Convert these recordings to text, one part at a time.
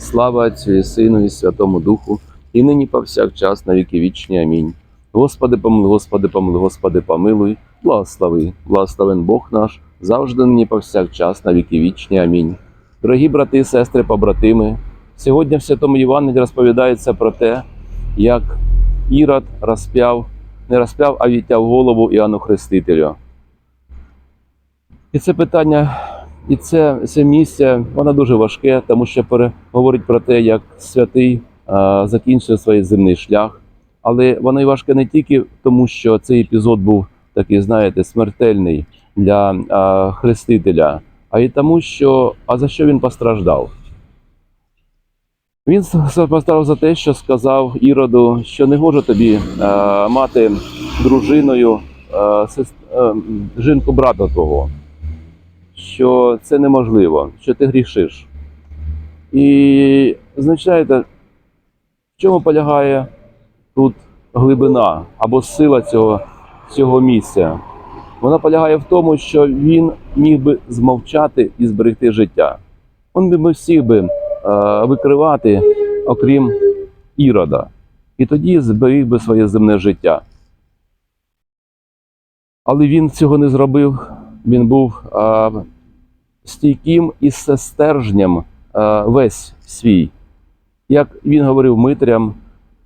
Слава Отцю і Сину, і Святому Духу, і нині повсякчас на віки вічні. Амінь. Господи, помилуй, Господи, помилуй, Господи, помилуй, благослови, благословен Бог наш, завжди нині повсякчас на віки вічні. Амінь. Дорогі брати і сестри, побратими, сьогодні в Святому Євангелії розповідається про те, як Ірод розп'яв, не розп'яв, а відтяв голову Іоанну Хрестителю. І це питання, і це, це місце, воно дуже важке, тому що говорить про те, як святий а, закінчив свій земний шлях. Але воно і важке не тільки тому, що цей епізод був такий, знаєте, смертельний для а, хрестителя, а й тому, що а за що він постраждав. Він постраждав за те, що сказав Іроду, що не гоже тобі е, мати дружиною е, сес- е, жінку брата твого що це неможливо, що ти грішиш. І знаєте, в чому полягає тут глибина або сила цього, цього місця? Вона полягає в тому, що він міг би змовчати і зберегти життя. Він би всіх би е, викривати, окрім Ірода. І тоді зберіг би своє земне життя. Але він цього не зробив. Він був а, стійким і стержнем а, весь свій. Як він говорив митрям,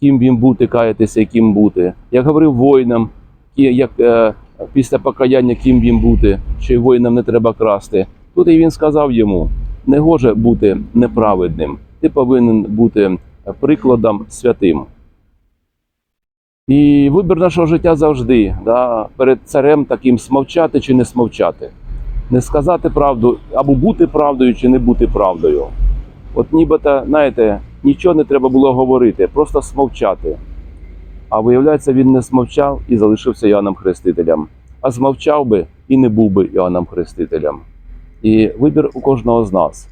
ким він бути, каятися, і ким бути. Як говорив воїнам, як е, після покаяння, ким він бути, що воїнам не треба красти. Тут і він сказав йому: не гоже бути неправедним, ти повинен бути прикладом святим. І вибір нашого життя завжди да, перед царем таким смовчати чи не смовчати, не сказати правду або бути правдою чи не бути правдою. От нібито, знаєте, нічого не треба було говорити, просто смовчати. А виявляється, він не смовчав і залишився Іоанном Хрестителем. А змовчав би і не був би Іоанном Хрестителем. І вибір у кожного з нас.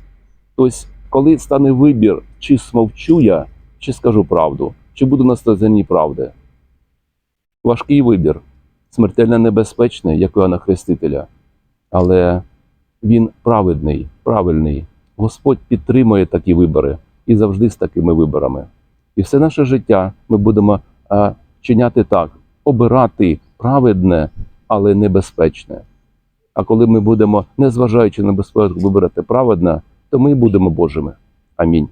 Тобто, коли стане вибір, чи смовчу я, чи скажу правду, чи буду на стороні правди. Важкий вибір, смертельно небезпечний, як Іоанна Хрестителя. Але він праведний, правильний. Господь підтримує такі вибори і завжди з такими виборами. І все наше життя ми будемо а, чиняти так: обирати праведне, але небезпечне. А коли ми будемо, незважаючи на безпеку, вибирати праведне, то ми будемо Божими. Амінь.